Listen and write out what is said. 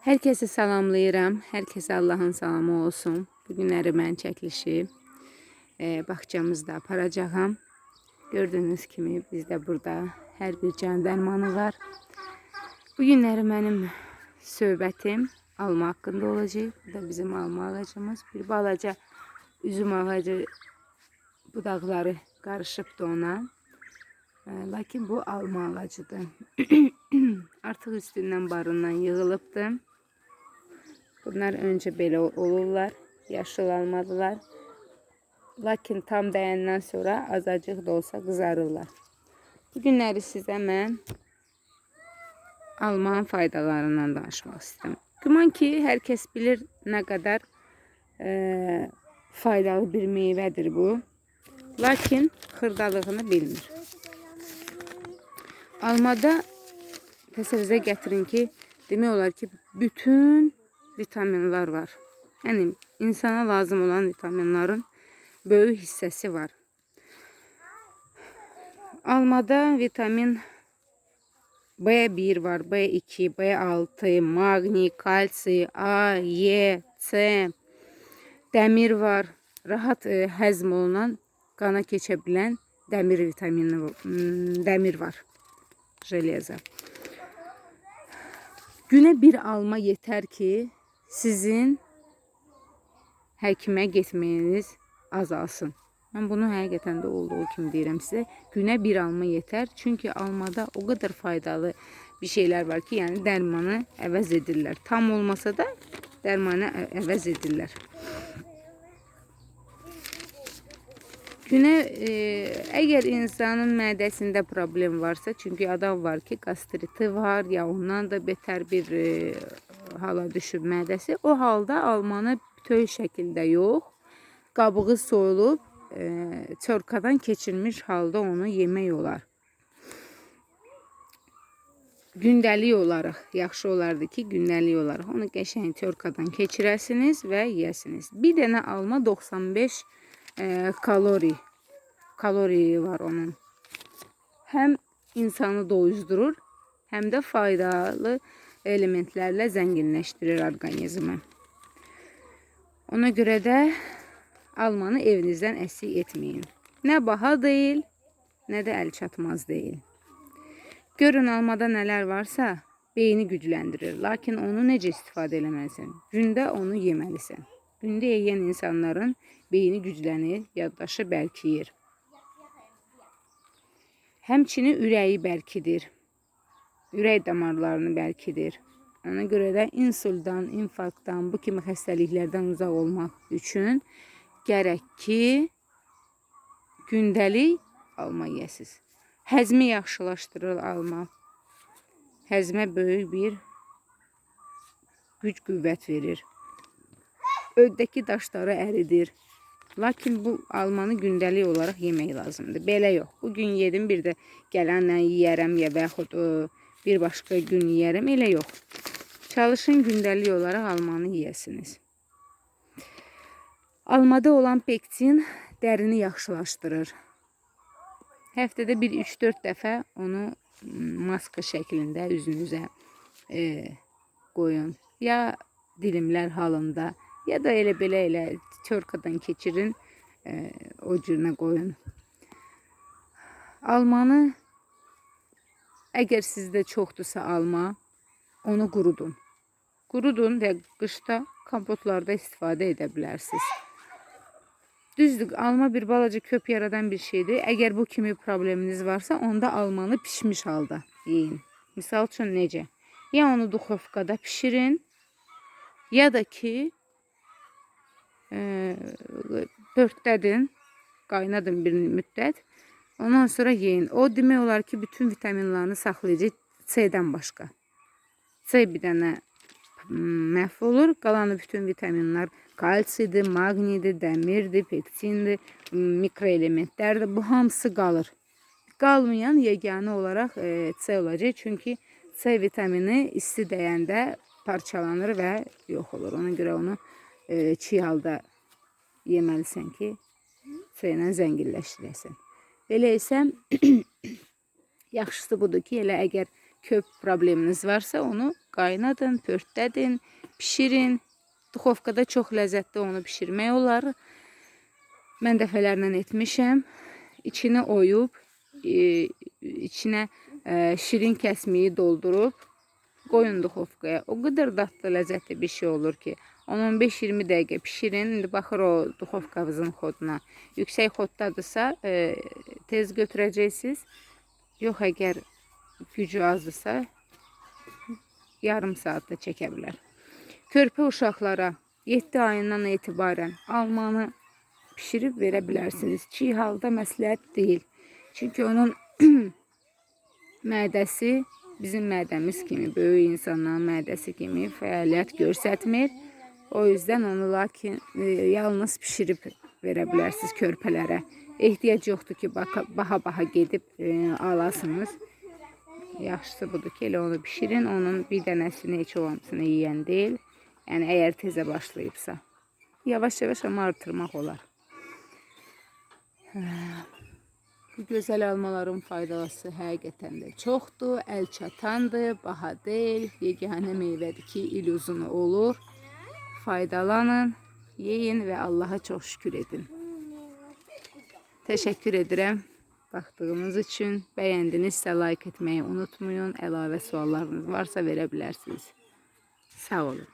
Herkese salamlayıram. Herkese Allah'ın salamı olsun. Bugünləri mən çəkilişi e, bağçamızda aparacağım. Gördüğünüz kimi bizdə burada hər bir can dərmanı var. Bu günləri mənim söhbətim alma haqqında olacaq. Bu da bizim alma ağacımız. Bir balaca üzüm ağacı budaqları qarışıbdı ona. E, lakin bu alma ağacıdır. Artıq üstündən barından yığılıbdı. Bunlar önce belə olurlar. Yaşıl almadılar. Lakin tam dəyəndən sonra azacıq da olsa qızarırlar. Bu günləri sizə mən almanın faydalarından danışmaq istəyirəm. Güman ki, hər kəs bilir nə qədər e, faydalı bir meyvədir bu. Lakin xırdalığını bilmir. Almada təsəvvürə gətirin ki, demək olar ki, bütün vitaminlər var. Yəni insana lazım olan vitaminlərin böyük hissəsi var. Almada vitamin B1 var, B2, B6, magni, kalsi, A, E, C, dəmir var. Rahat e, həzm olunan, qana keçə bilən dəmir vitamini, mm, dəmir var. Jeleza. Günə bir alma yetər ki, sizin həkimə getməyiniz azalsın. Mən bunu həqiqətən də olduğu kimi deyirəm sizə. Günə bir alma yetər. Çünki almada o qədər faydalı bir şeylər var ki, yəni dərmanı əvəz edirlər. Tam olmasa da dərmanı əvəz edirlər. Günə e, əgər insanın mədəsində problem varsa, çünki adam var ki, qastriti var, ya ondan da betər bir e, hala düşüb mədəsi, o halda almanı bütöv şəkildə yox, qabığı soyulub, e, çörkadan keçirilmiş halda onu yemək olar. Gündəlik olaraq yaxşı olardı ki, gündəlik olaraq onu qəşəng çörkadan keçirəsiniz və yeyəsiniz. Bir dənə alma 95 e, kalori kalori var onun. Hem insanı doyuzdurur, hem de faydalı elementlerle zenginleştirir organizmi. Ona göre de almanı evinizden eksik etmeyin. Ne baha değil, ne de el çatmaz değil. Görün almada neler varsa beyni gücləndirir. Lakin onu necə istifadə eləməlisən? Gündə onu yeməlisən. Gündə yeyən insanların beyni güclənir, yaddaşı bərkiyir. Həmçinin ürəyi bərkidir. Ürək damarlarını bərkidir. Ona görə də insultdan, infarktdan, bu kimi xəstəliklərdən uzaq olmaq üçün gərək ki, gündəlik alma yeyəsiz. Həzmi yaxşılaşdırır alma. Həzmə böyük bir güc qüvvət verir. Öddəki daşları əridir. Lakin bu almanı gündəlik olaraq yemək lazımdır. Belə yox. Bu gün yedim, bir də gələnlə yeyərəm ya və yaxud ə, bir başqa gün yeyərəm. Elə yox. Çalışın gündəlik olaraq almanı yeyəsiniz. Almada olan pektin dərini yaxşılaşdırır. Həftədə bir 3-4 dəfə onu m, maska şəklində üzünüzə e, qoyun. Ya dilimlər halında, ya da elə belə elə çörkadan keçirin, e, o cürünə qoyun. Almanı əgər sizdə çoxdursa alma, onu qurudun. Qurudun və qışda kompotlarda istifadə edə bilərsiniz. Düzdür, alma bir balaca köp yaradan bir şeydir. Əgər bu kimi probleminiz varsa, onda almanı pişmiş halda yeyin. Misal üçün necə? Ya onu duxovkada pişirin, ya da ki e, pörtlədin, qaynadın bir müddət. Ondan sonra yeyin. O demək olar ki, bütün vitaminlərini saxlayacaq C-dən başqa. C bir dənə mm, məhv olur. Qalanı bütün vitaminlər kalsidir, maqnidir, dəmirdir, pektindir, mm, mikroelementlərdir. Bu hamısı qalır. Qalmayan yeganə olaraq e, C olacaq. Çünki C vitamini isti dəyəndə parçalanır və yox olur. Ona görə onu e, çiğ halda yeməlisən ki, C ilə zənginləşdirəsən. Belə isə yaxşısı budur ki, elə əgər köp probleminiz varsa onu qaynadın, pörtdədin, bişirin. Duxovkada çox ləzzətli onu bişirmək olar. Mən dəfələrlə etmişəm. İçini oyub, e, içinə e, şirin kəsmiyi doldurub qoyun duxovkaya. O qədər dadlı, ləzzətli bir şey olur ki, 10-15-20 dəqiqə bişirin. İndi baxır o duxovkavızın xoduna. Yüksək xoddadırsa, e, tez götürəcəksiniz. Yox, əgər gücü azdırsa, yarım saatda çəkə bilər. Körpə uşaqlara 7 ayından etibarən almanı pişirib verə bilərsiniz. Çiğ halda məsləhət deyil. Çünki onun mədəsi bizim mədəmiz kimi, böyük insanların mədəsi kimi fəaliyyət göstərmir. O yüzden onu lakin e, yalnız pişirib verə bilərsiniz körpələrə. Ehtiyac yoxdur ki, baha-baha gedib e, alasınız. Yaxşısı budur ki, onu bişirin. Onun bir dənəsini heç o hamısını yeyən deyil. Yəni əgər tezə başlayıbsa. Yavaş-yavaş amma artırmaq olar. Bu gözəl almaların faydası həqiqətən də çoxdur, əl çatandır, baha deyil, yeganə meyvədir ki, il uzunu olur. Faydalanın, yeyin və Allaha çox şükür edin. Təşəkkür edirəm baxdığınız üçün. Bəyəndinizsə like etməyi unutmayın. Əlavə suallarınız varsa verə bilərsiniz. Sağ olun.